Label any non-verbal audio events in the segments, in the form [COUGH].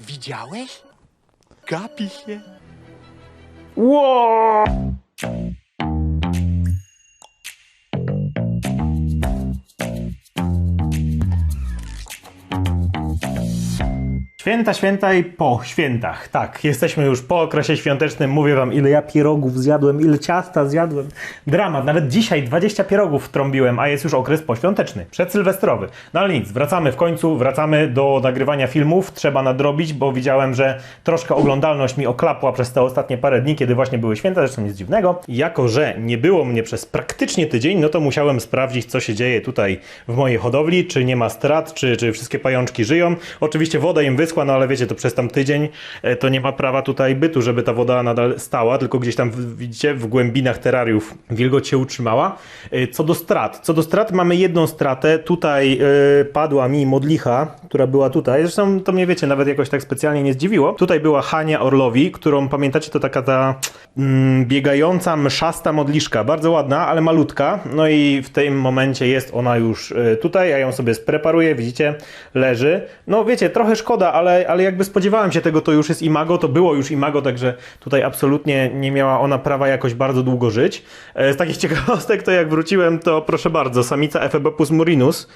Widziałeś? Gapi się. Ło! Święta, święta i po świętach. Tak, jesteśmy już po okresie świątecznym. Mówię wam, ile ja pierogów zjadłem, ile ciasta zjadłem. Dramat. Nawet dzisiaj 20 pierogów trąbiłem, a jest już okres poświąteczny, przedsylwestrowy. No ale nic, wracamy w końcu, wracamy do nagrywania filmów. Trzeba nadrobić, bo widziałem, że troszkę oglądalność mi oklapła przez te ostatnie parę dni, kiedy właśnie były święta, zresztą nic dziwnego. Jako, że nie było mnie przez praktycznie tydzień, no to musiałem sprawdzić, co się dzieje tutaj w mojej hodowli, czy nie ma strat, czy, czy wszystkie pajączki żyją. Oczywiście woda im wyschła, no ale wiecie, to przez tam tydzień e, to nie ma prawa tutaj bytu, żeby ta woda nadal stała, tylko gdzieś tam, widzicie, w głębinach terariów wilgoć się utrzymała. E, Co do strat, co do strat mamy jedną stratę. Tutaj e, padła mi modlicha, która była tutaj. Zresztą to mnie wiecie, nawet jakoś tak specjalnie nie zdziwiło. Tutaj była Hania Orlowi, którą pamiętacie, to taka ta mm, biegająca, mszasta modliszka. Bardzo ładna, ale malutka. No i w tym momencie jest ona już tutaj. Ja ją sobie spreparuję, widzicie, leży. No wiecie, trochę szkoda, ale, ale jakby spodziewałem się tego, to już jest imago, to było już imago, także tutaj absolutnie nie miała ona prawa jakoś bardzo długo żyć. E, Z takich [LAUGHS] ciekawostek, to jak wróciłem, to proszę bardzo, samica Ephebopus murinus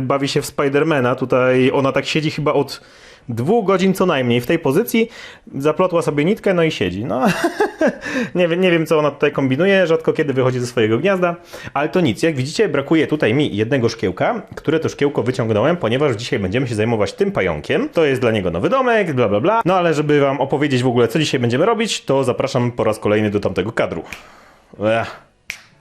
bawi się w Spidermana. Tutaj ona tak siedzi chyba od dwóch godzin co najmniej w tej pozycji, zaplotła sobie nitkę, no i siedzi. No, [LAUGHS] nie, wiem- nie wiem, co ona tutaj kombinuje, rzadko kiedy wychodzi ze swojego gniazda, ale to nic. Jak widzicie, brakuje tutaj mi jednego szkiełka, które to szkiełko wyciągnąłem, ponieważ dzisiaj będziemy się zajmować tym pająkiem. To jest dla niego nowy domek, bla bla bla. No ale żeby wam opowiedzieć w ogóle, co dzisiaj będziemy robić, to zapraszam po raz kolejny do tamtego kadru. Ech.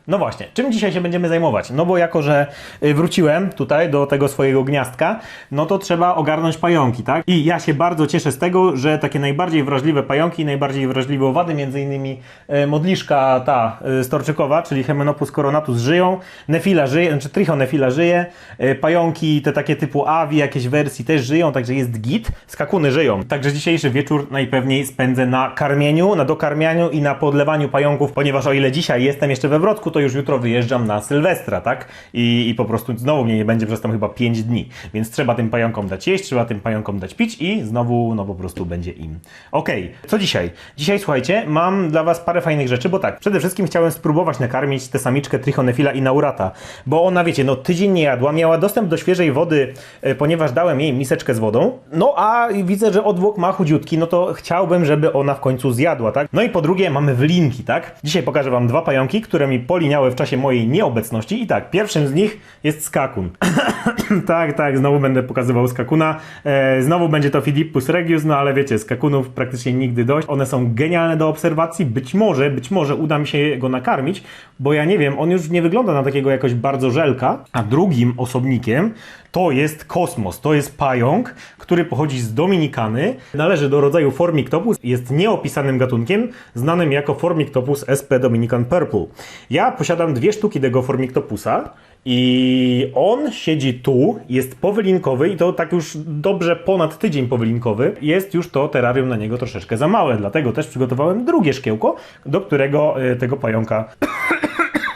No właśnie, czym dzisiaj się będziemy zajmować? No bo jako, że y, wróciłem tutaj do tego swojego gniazdka, no to trzeba ogarnąć pająki, tak? I ja się bardzo cieszę z tego, że takie najbardziej wrażliwe pająki, najbardziej wrażliwe owady, między innymi y, modliszka ta y, storczykowa, czyli Hemenopus coronatus żyją, Nefila żyje, znaczy Trichonefila żyje, y, pająki te takie typu Avi, jakieś wersji też żyją, także jest git, skakuny żyją. Także dzisiejszy wieczór najpewniej spędzę na karmieniu, na dokarmianiu i na podlewaniu pająków, ponieważ o ile dzisiaj jestem jeszcze we Wrocku, to już jutro wyjeżdżam na Sylwestra, tak? I, I po prostu znowu mnie nie będzie przez tam chyba 5 dni, więc trzeba tym pająkom dać jeść, trzeba tym pająkom dać pić i znowu, no po prostu będzie im. Okej, co dzisiaj? Dzisiaj, słuchajcie, mam dla Was parę fajnych rzeczy, bo tak, przede wszystkim chciałem spróbować nakarmić tę samiczkę Trichonefila inaurata, bo ona, wiecie, no tydzień nie jadła, miała dostęp do świeżej wody, e, ponieważ dałem jej miseczkę z wodą, no a widzę, że odwłok ma chudziutki, no to chciałbym, żeby ona w końcu zjadła, tak? No i po drugie mamy wlinki, tak? Dzisiaj pokażę Wam dwa pająki, które mi poliniały w czasie mojej nieobecności i tak, pierwszym z nich jest skakun. [COUGHS] tak, tak, znowu będę pokazywał skakuna. E, znowu będzie to Philippus regius, no ale wiecie, skakunów praktycznie nigdy dość. One są genialne do obserwacji. Być może, być może uda mi się go nakarmić, bo ja nie wiem, on już nie wygląda na takiego jakoś bardzo żelka. A drugim osobnikiem to jest kosmos, to jest pająk, który pochodzi z Dominikany, należy do rodzaju Formictopus, jest nieopisanym gatunkiem, znanym jako Formictopus sp Dominican Purple. Ja posiadam dwie sztuki tego Formictopusa i on siedzi tu, jest powylinkowy i to tak już dobrze ponad tydzień powylinkowy. Jest już to terrarium na niego troszeczkę za małe, dlatego też przygotowałem drugie szkiełko, do którego e, tego pająka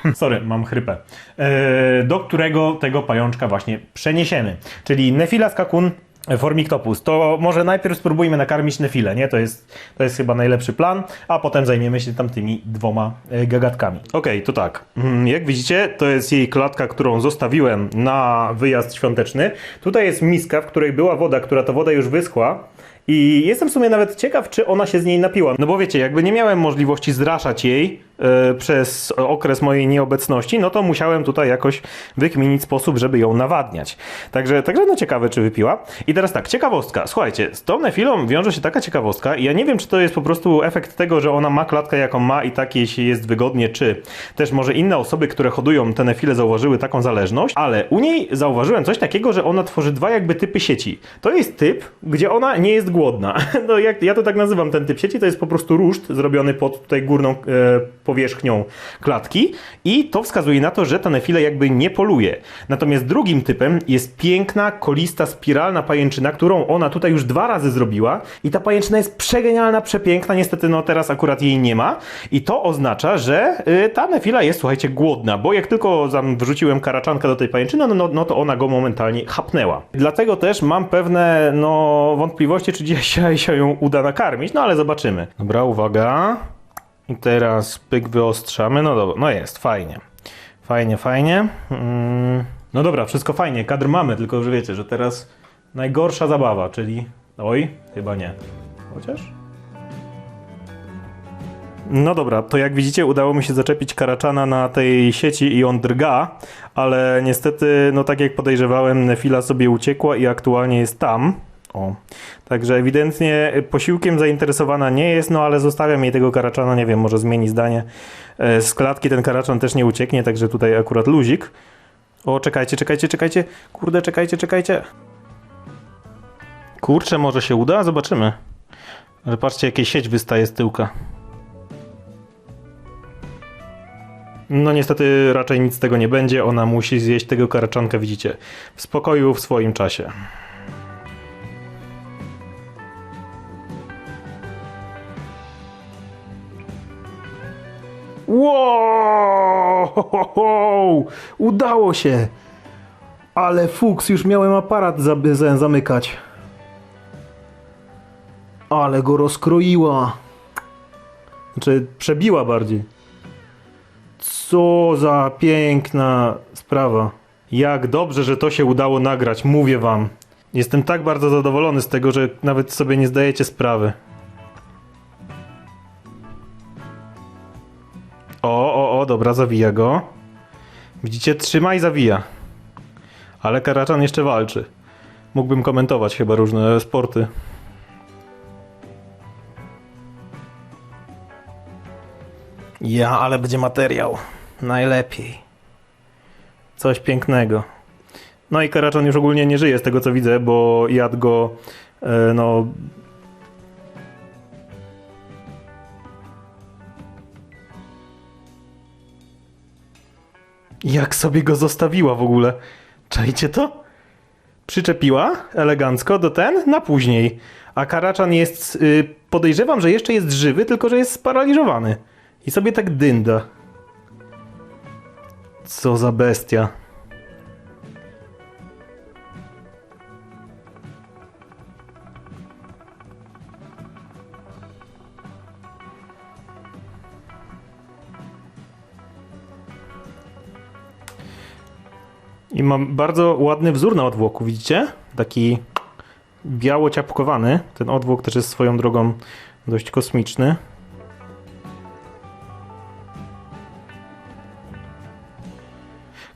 [LAUGHS] Sorry, mam chrypę. E, do którego tego pajączka właśnie przeniesiemy. Czyli Nefila skakun, e, Formictopus. To może najpierw spróbujmy nakarmić Nefilę, nie? To jest, to jest chyba najlepszy plan, a potem zajmiemy się tamtymi dwoma e, gagatkami. Okej, to tak. Mm, Jak widzicie, to jest jej klatka, którą zostawiłem na wyjazd świąteczny. Tutaj jest miska, w której była woda, która ta woda już wyschła. I jestem w sumie nawet ciekaw, czy ona się z niej napiła. No bo wiecie, jakby nie miałem możliwości zraszać jej przez okres mojej nieobecności, no to musiałem tutaj jakoś wykminić sposób, żeby ją nawadniać. Także, także no ciekawe, czy wypiła. I teraz tak, ciekawostka. Słuchajcie, z tą nefilą wiąże się taka ciekawostka i ja nie wiem, czy to jest po prostu efekt tego, że ona ma klatkę, jaką ma i tak jej się jest wygodnie, czy też może inne osoby, które hodują te nefile zauważyły taką zależność, ale u niej zauważyłem coś takiego, że ona tworzy dwa jakby typy sieci. To jest typ, gdzie ona nie jest głodna. [LAUGHS] No jak, ja to tak nazywam ten typ sieci, to jest po prostu ruszt zrobiony pod tutaj górną e, powierzchnią klatki i to wskazuje na to, że tanefile jakby nie poluje. Natomiast drugim typem jest piękna, kolista, spiralna pajęczyna, którą ona tutaj już dwa razy zrobiła i ta pajęczyna jest przegenialna, przepiękna, niestety no teraz akurat jej nie ma i to oznacza, że y, ta nefila jest, słuchajcie, głodna, bo jak tylko wrzuciłem karaczankę do tej pajęczyny, no, no, no to ona go momentalnie chapnęła. Dlatego też mam pewne no, wątpliwości, czy dzisiaj się ją uda nakarmić, no ale zobaczymy. Dobra, uwaga. I teraz pyk wyostrzamy. No dobra, no jest, fajnie. Fajnie, fajnie. Mm. No dobra, wszystko fajnie, kadr mamy, tylko już wiecie, że teraz najgorsza zabawa, czyli... Oj, chyba nie. Chociaż... No dobra, to jak widzicie udało mi się zaczepić Karaczana na tej sieci i on drga, ale niestety, no tak jak podejrzewałem, Nefila sobie uciekła i aktualnie jest tam. O. Także ewidentnie posiłkiem zainteresowana nie jest, no ale zostawiam jej tego karaczana, nie wiem, może zmieni zdanie. E, z klatki ten karaczan też nie ucieknie, także tutaj akurat luzik. O, czekajcie, czekajcie, czekajcie. Kurde, czekajcie, czekajcie. Kurczę, może się uda? Zobaczymy. Ale patrzcie, jakie sieć wystaje z tyłka. No niestety raczej nic z tego nie będzie. Ona musi zjeść tego karaczanka, widzicie, w spokoju, w swoim czasie. Wow! Udało się! Ale fuks, już miałem aparat zamykać. Ale go rozkroiła. Znaczy, przebiła bardziej. Co za piękna sprawa. Jak dobrze, że to się udało nagrać, mówię wam. Jestem tak bardzo zadowolony z tego, że nawet sobie nie zdajecie sprawy. O, o, o, dobra, zawija go. Widzicie, trzyma i zawija. Ale Karaczan jeszcze walczy. Mógłbym komentować chyba różne sporty. Ja, ale będzie materiał. Najlepiej. Coś pięknego. No i Karaczan już ogólnie nie żyje z tego co widzę, bo jadł go e, no, Jak sobie go zostawiła w ogóle? Czajcie to? Przyczepiła elegancko do ten na później. A Karaczan jest, yy, podejrzewam, że jeszcze jest żywy, tylko że jest sparaliżowany. I sobie tak dynda. Co za bestia. I mam bardzo ładny wzór na odwłoku, widzicie? Taki biało ciapkowany. Ten odwłok też jest swoją drogą dość kosmiczny.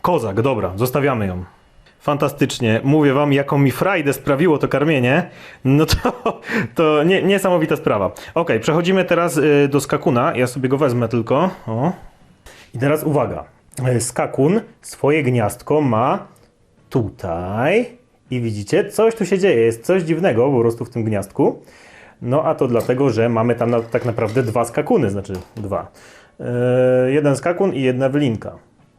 Kozak, dobra, zostawiamy ją. Fantastycznie. Mówię wam, jaką mi frajdę sprawiło to karmienie. No to, [LAUGHS] to nie, niesamowita sprawa. Ok, przechodzimy teraz y, do skakuna. Ja sobie go wezmę tylko. O. I teraz uwaga. E, skakun swoje gniazdko ma tutaj i widzicie, coś tu się dzieje, jest coś dziwnego po prostu w tym gniazdku. No a to dlatego, że mamy tam na, tak naprawdę dwa skakuny, znaczy dwa. Yy, jeden skakun i jedna wylinka.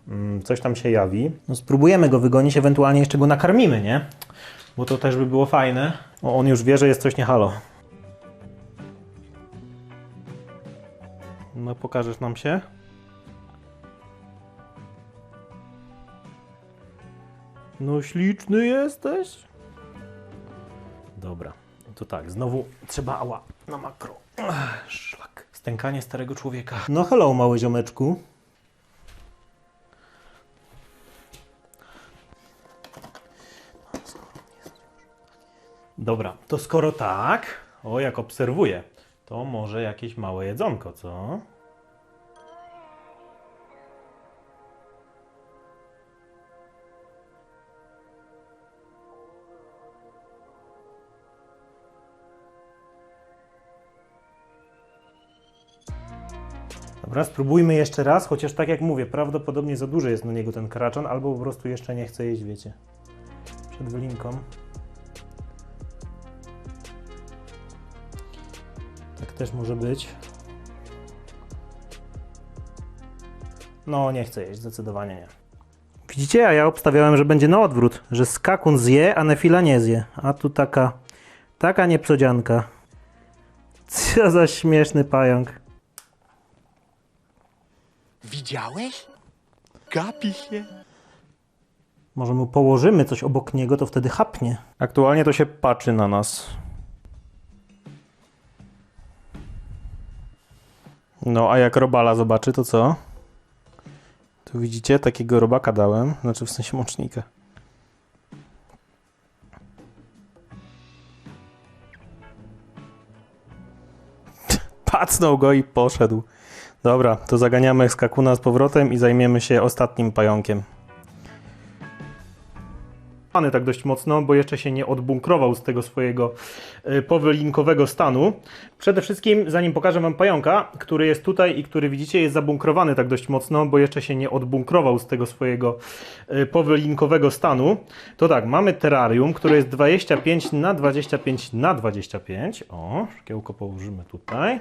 Yy, coś tam się jawi. No, spróbujemy go wygonić, ewentualnie jeszcze go nakarmimy, nie? Bo to też by było fajne. O, on już wie, że jest coś nie halo. No pokażesz nam się? No śliczny jesteś. Dobra, to tak, znowu trzeba ała na makro. Ach, szlak. Stękanie starego człowieka. No hello, mały ziomeczku. Dobra, to skoro tak, o jak obserwuję, to może jakieś małe jedzonko, co? Dobra, spróbujmy jeszcze raz, chociaż tak jak mówię, prawdopodobnie za duży jest na niego ten kraczan, albo po prostu jeszcze nie chce jeść, wiecie, przed wylinką. Tak też może być. No, nie chce jeść, zdecydowanie nie. Widzicie, a ja obstawiałem, że będzie na odwrót, że skakun zje, a nefila nie zje. A tu taka, taka nieprzodzianka. [LAUGHS] Co za śmieszny pająk. Widziałeś? Gapi się. Może mu położymy coś obok niego, to wtedy chapnie. Aktualnie to się patrzy na nas. No, a jak robala zobaczy, to co? Tu widzicie, takiego robaka dałem, znaczy w sensie mącznika. [LAUGHS] Pacnął go i poszedł. Dobra, to zaganiamy skakuna z powrotem i zajmiemy się ostatnim pająkiem. Pany tak dość mocno, bo jeszcze się nie odbunkrował z tego swojego y, powylinkowego stanu. Przede wszystkim, zanim pokażę Wam pająka, który jest tutaj i który widzicie jest zabunkrowany tak dość mocno, bo jeszcze się nie odbunkrował z tego swojego y, powylinkowego stanu, to tak, mamy terrarium, które jest 25 na 25 na 25. O, szkiełko położymy tutaj.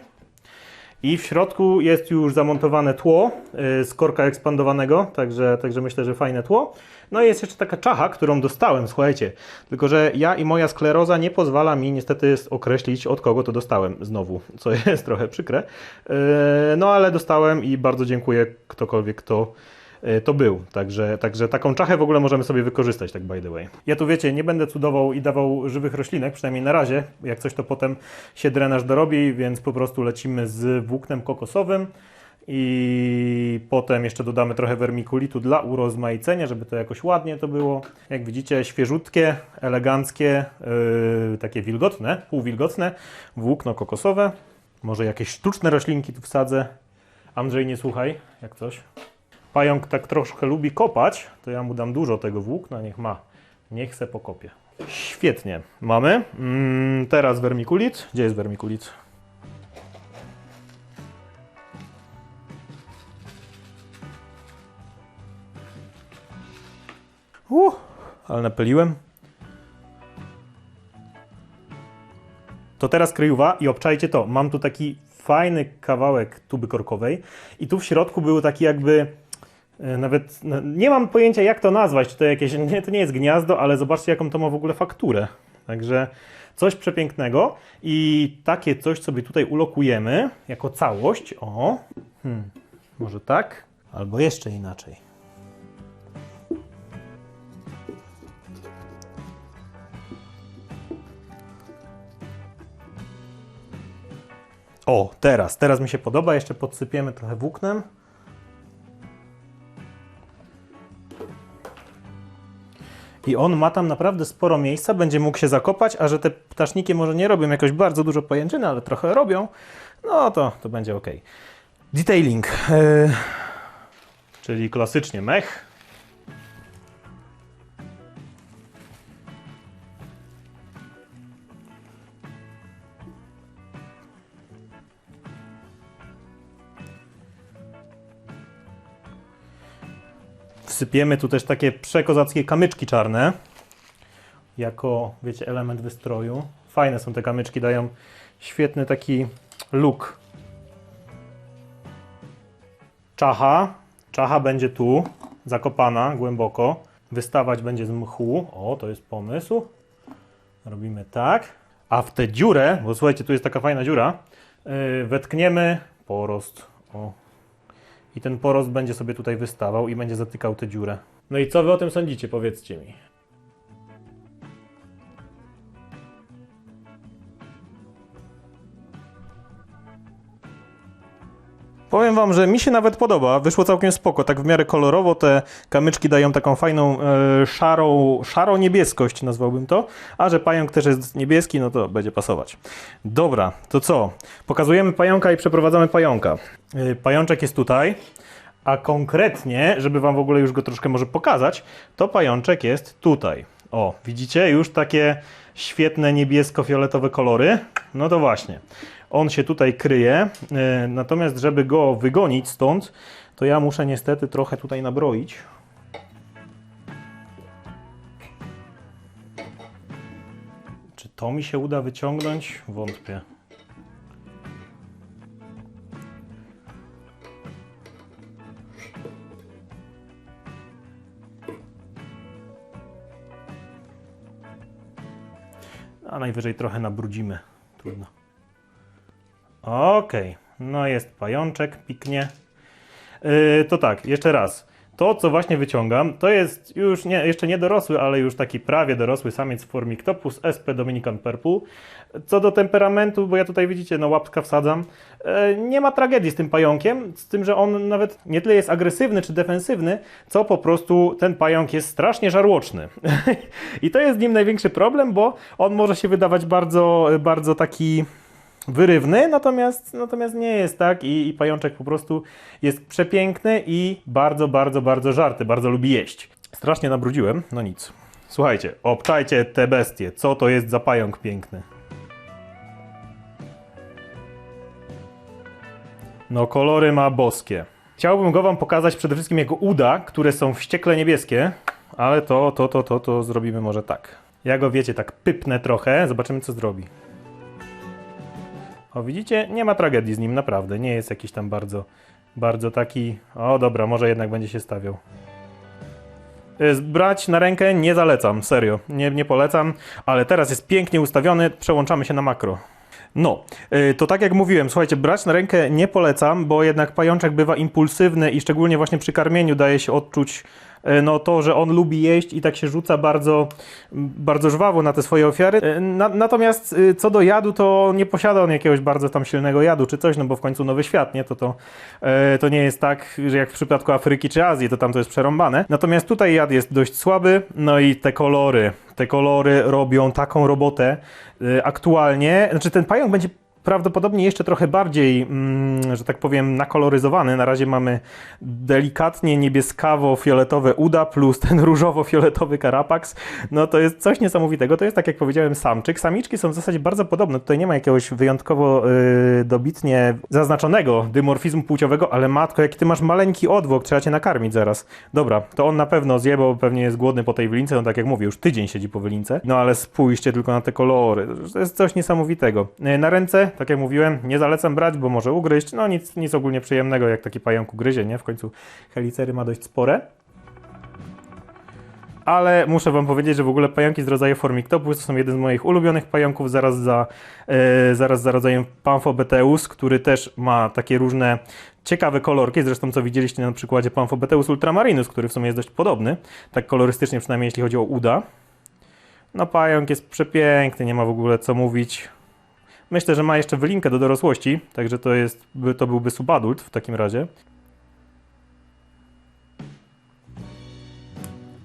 I w środku jest już zamontowane tło y, z korka ekspandowanego, także, także myślę, że fajne tło. No i jest jeszcze taka czacha, którą dostałem, słuchajcie. Tylko, że ja i moja skleroza nie pozwala mi niestety określić, od kogo to dostałem znowu, [LAUGHS] co jest trochę przykre. Y, No ale dostałem i bardzo dziękuję ktokolwiek, kto to był. Także, także taką czachę w ogóle możemy sobie wykorzystać, tak by the way. Ja tu wiecie, nie będę cudował i dawał żywych roślinek, przynajmniej na razie. Jak coś to potem się drenaż dorobi, więc po prostu lecimy z włóknem kokosowym. I potem jeszcze dodamy trochę wermikulitu dla urozmaicenia, żeby to jakoś ładnie to było. Jak widzicie, świeżutkie, eleganckie, yy, takie wilgotne, półwilgotne włókno kokosowe. Może jakieś sztuczne roślinki tu wsadzę. Andrzej, nie słuchaj, jak coś. Pająk tak troszkę lubi kopać, to ja mu dam dużo tego włókna, niech ma. Niech se pokopie. Świetnie, mamy. Mm, teraz wermikulit. Gdzie jest wermikulit? Uh, ale napyliłem. To teraz kryjuwa i obczajcie to. Mam tu taki fajny kawałek tuby korkowej i tu w środku był taki jakby nawet no, nie mam pojęcia jak to nazwać, czy to jakieś [LAUGHS] nie, to nie jest gniazdo, ale zobaczcie jaką to ma w ogóle fakturę. Także coś przepięknego i takie coś sobie tutaj ulokujemy jako całość. O, hmm, może tak, albo jeszcze inaczej. O, teraz, teraz mi się podoba. Jeszcze podsypiemy trochę włóknem. I on ma tam naprawdę sporo miejsca, będzie mógł się zakopać, a że te ptaszniki może nie robią jakoś bardzo dużo pajęczyny, ale trochę robią, no to, to będzie ok. Detailing, yy, czyli klasycznie mech. Wsypiemy tu też takie przekozackie kamyczki czarne. Jako, wiecie, element wystroju. Fajne są te kamyczki, dają świetny taki look. Czacha. Czacha będzie tu, zakopana głęboko. Wystawać będzie z mchu. O, to jest pomysł. Robimy tak. A w tę dziurę, bo słuchajcie, tu jest taka fajna dziura, yy, wetkniemy porost. O, i ten porost będzie sobie tutaj wystawał i będzie zatykał tę dziurę. No i co wy o tym sądzicie, powiedzcie mi. Powiem wam, że mi się nawet podoba, wyszło całkiem spoko, tak w miarę kolorowo, te kamyczki dają taką fajną e, szarą, szarą niebieskość, nazwałbym to, a że pająk też jest niebieski, no to będzie pasować. Dobra, to co? Pokazujemy pająka i przeprowadzamy pająka. E, pajączek jest tutaj, a konkretnie, żeby wam w ogóle już go troszkę może pokazać, to pajączek jest tutaj. O, widzicie już takie świetne niebiesko-fioletowe kolory? No to właśnie. On się tutaj kryje, yy, natomiast żeby go wygonić stąd, to ja muszę niestety trochę tutaj nabroić. Czy to mi się uda wyciągnąć? Wątpię. A najwyżej trochę nabrudzimy. Trudno. Okej, no jest pajączek, piknie. Yy, to tak, jeszcze raz. To, co właśnie wyciągam, to jest już nie, jeszcze nie dorosły, ale już taki prawie dorosły samiec Formictopus sp Dominican Purple. Co do temperamentu, bo ja tutaj widzicie, no łapka wsadzam, e, nie ma tragedii z tym pająkiem, z tym, że on nawet nie tyle jest agresywny czy defensywny, co po prostu ten pająk jest strasznie żarłoczny. [LAUGHS] I to jest z nim największy problem, bo on może się wydawać bardzo, bardzo taki wyrywny, natomiast, natomiast nie jest tak i, i pajączek po prostu jest przepiękny i bardzo, bardzo, bardzo żarty, bardzo lubi jeść. Strasznie nabrudziłem, no nic. Słuchajcie, obczajcie te bestie, co to jest za pająk piękny. No kolory ma boskie. Chciałbym go wam pokazać przede wszystkim jego uda, które są wściekle niebieskie, ale to, to, to, to, to zrobimy może tak. Ja go wiecie, tak pypnę trochę, zobaczymy co zrobi. O, widzicie? Nie ma tragedii z nim, naprawdę. Nie jest jakiś tam bardzo, bardzo taki... O, dobra, może jednak będzie się stawiał. Y, Brać na rękę nie zalecam, serio. Nie, nie polecam, ale teraz jest pięknie ustawiony, przełączamy się na makro. No, y, to tak jak mówiłem, słuchajcie, brać na rękę nie polecam, bo jednak pajączek bywa impulsywny i szczególnie właśnie przy karmieniu daje się odczuć no to, że on lubi jeść i tak się rzuca bardzo, bardzo żwawo na te swoje ofiary. Y, Na, natomiast y, co do jadu, to nie posiada on jakiegoś bardzo tam silnego jadu czy coś, no bo w końcu nowy świat, nie? To, to, e, to nie jest tak, że jak w przypadku Afryki czy Azji, to tam to jest przerąbane. Natomiast tutaj jad jest dość słaby, no i te kolory, te kolory robią taką robotę aktualnie. Znaczy ten pająk będzie prawdopodobnie jeszcze trochę bardziej, mm, że tak powiem, nakoloryzowany. Na razie mamy delikatnie niebieskawo-fioletowe uda plus ten różowo-fioletowy karapax. No to jest coś niesamowitego. To jest tak jak powiedziałem samczyk. Samiczki są w zasadzie bardzo podobne. Tutaj nie ma jakiegoś wyjątkowo y, dobitnie zaznaczonego dymorfizmu płciowego, ale matko, jaki ty masz maleńki odwłok, trzeba cię nakarmić zaraz. Dobra, to on na pewno zje, bo pewnie jest głodny po tej wylince. No tak jak mówię, już tydzień siedzi po wylince. No ale spójrzcie tylko na te kolory. To jest coś niesamowitego. Y, Na ręce, tak jak mówiłem, nie zalecam brać, bo może ugryźć. No nic, nic ogólnie przyjemnego, jak taki pająk ugryzie, nie? W końcu helicery ma dość spore. Ale muszę wam powiedzieć, że w ogóle pająki z rodzaju Formictopus to są jeden z moich ulubionych pająków, zaraz za, e, zaraz za rodzajem Pamphobeteus, który też ma takie różne ciekawe kolorki, zresztą co widzieliście na przykładzie Pamphobeteus ultramarinus, który w sumie jest dość podobny, tak kolorystycznie przynajmniej jeśli chodzi o uda. No pająk jest przepiękny, nie ma w ogóle co mówić. Myślę, że ma jeszcze wylinkę do dorosłości, także to, jest, to byłby subadult w takim razie.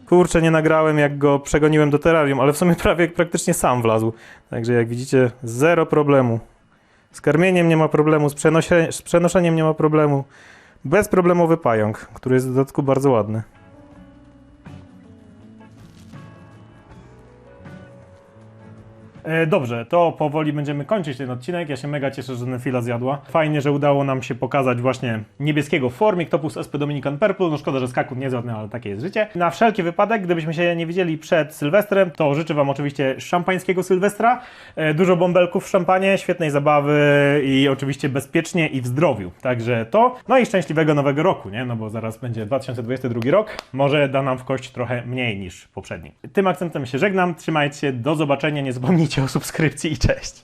Kurczę, nie nagrałem jak go przegoniłem do terrarium, ale w sumie [LAUGHS] prawie praktycznie sam wlazł. Także jak widzicie, zero problemu. Z karmieniem nie ma problemu, z, przenosie, z przenoszeniem nie ma problemu. Bezproblemowy pająk, który jest w dodatku bardzo ładny. Dobrze, to powoli będziemy kończyć ten odcinek. Ja się mega cieszę, że Nefila zjadła. Fajnie, że udało nam się pokazać właśnie niebieskiego Formik, Topus SP Dominican Purple. No szkoda, że skakut nie zjadł, ale takie jest życie. Na wszelki wypadek, gdybyśmy się nie widzieli przed Sylwestrem, to życzę Wam oczywiście szampańskiego Sylwestra, e, dużo bąbelków w szampanie, świetnej zabawy i oczywiście bezpiecznie i w zdrowiu. Także to, no i szczęśliwego nowego roku, nie? No bo zaraz będzie 2022 rok. Może da nam w kość trochę mniej niż poprzedni. Tym akcentem się żegnam. Trzymajcie się, do zobaczenia. Nie zapomnijcie o subskrypcji i cześć.